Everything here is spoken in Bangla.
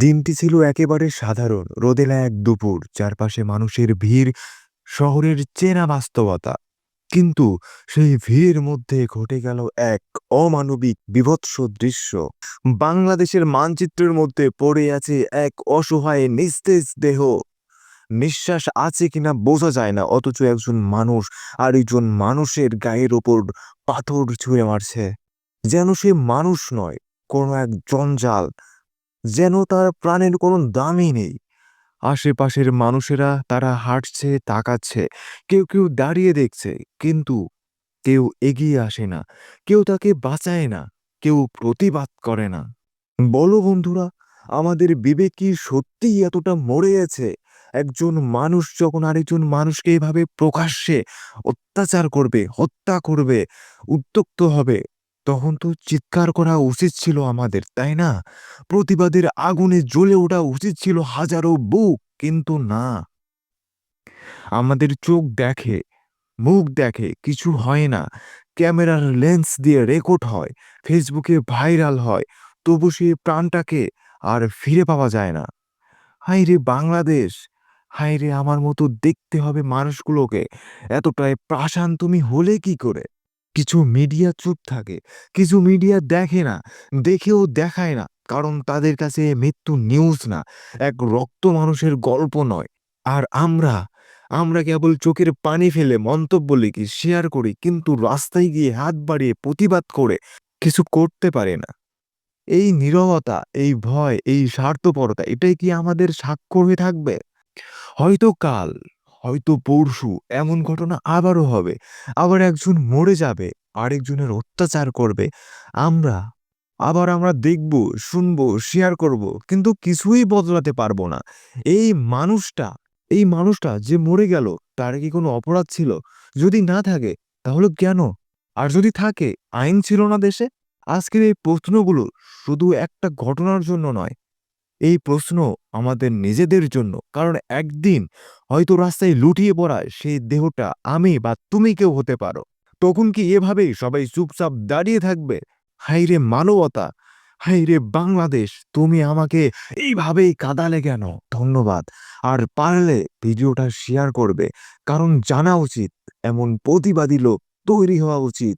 দিনটি ছিল একেবারে সাধারণ। রোদেলা এক দুপুর, চারপাশে মানুষের ভিড়, শহরের চেনা বাস্তবতা। কিন্তু সেই ভিড়ের মধ্যে ঘটে গেল এক অমানবিক, বিভৎস দৃশ্য। বাংলাদেশের মানচিত্রের মধ্যে পড়ে আছে এক অসহায়, নিস্তেজ দেহ। নিঃশ্বাস আছে কিনা বোঝা যায় না, অথচ একজন মানুষ আর একজন মানুষের গায়ের ওপর পাথর ছুঁড়ে মারছে। যেন সে মানুষ নয়, কোনো এক জঞ্জাল। যেন তার প্রাণের কোনো দামই নেই। আশেপাশের মানুষেরা তারা হাঁটছে, তাকাচ্ছে, কেউ কেউ দাঁড়িয়ে দেখছে, কিন্তু কেউ এগিয়ে আসে না, কেউ তাকে বাঁচায় না, কেউ প্রতিবাদ করে না। বলো বন্ধুরা, আমাদের বিবেক কি সত্যিই এতটা মরে গেছে? একজন মানুষ যখন আরেকজন মানুষকে এভাবে প্রকাশ্যে অত্যাচার করবে, হত্যা করবে উত্তক্ত হবে তখন তো চিৎকার করা উচিত ছিল আমাদের, তাই না? প্রতিবাদের আগুনে জ্বলে ওঠা উচিত ছিল হাজারো বুক, কিন্তু না। আমাদের চোখ দেখে, মুখ দেখে কিছু হয় না। ক্যামেরার লেন্স দিয়ে রেকর্ড হয়, ফেসবুকে ভাইরাল হয়, তবু সে প্রাণটাকে আর ফিরে পাওয়া যায় না। হাই রে বাংলাদেশ হাই রে আমার মতো দেখতে হবে মানুষগুলোকে, এতটাই প্রাশান তুমি হলে কি করে? কিছু মিডিয়া চুপ থাকে, কিছু মিডিয়া দেখে না, দেখেও দেখায় না, কারণ তাদের কাছে মৃত্যু নিউজ না, এক রক্ত মানুষের গল্প নয়। আর আমরা আমরা কেবল চোখের পানি ফেলে মন্তব্য লিখি শেয়ার করি, কিন্তু রাস্তায় গিয়ে হাত বাড়িয়ে প্রতিবাদ করে কিছু করতে পারে না। এই নীরবতা, এই ভয়, এই স্বার্থপরতা, এটাই কি আমাদের স্বাক্ষর হয়ে থাকবে? হয়তো কাল হয়তো পরশু এমন ঘটনা আবারও হবে। আবার একজন মরে যাবে, আরেকজনের অত্যাচার করবে। আমরা, আবার আমরা দেখব, শুনব শেয়ার করব, কিন্তু কিছুই বদলাতে পারব না। এই মানুষটা এই মানুষটা যে মরে গেল, তার কি কোনো অপরাধ ছিল? যদি না থাকে, তাহলে কেন? আর যদি থাকে, আইন ছিল না দেশে? আজকের এই প্রশ্নগুলো শুধু একটা ঘটনার জন্য নয় এই প্রশ্ন আমাদের নিজেদের জন্য। কারণ একদিন হয়তো রাস্তায় লুটিয়ে পড়ায় সেই দেহটা আমি বা তুমি কেউ হতে পারো। তখন কি এভাবেই সবাই চুপচাপ দাঁড়িয়ে থাকবে? হাই রে মানবতা! হাই রে বাংলাদেশ! তুমি আমাকে এইভাবেই কাঁদালে কেন? ধন্যবাদ। আর পারলে ভিডিওটা শেয়ার করবে। কারণ জানা উচিত, এমন প্রতিবাদী লোক তৈরি হওয়া উচিত।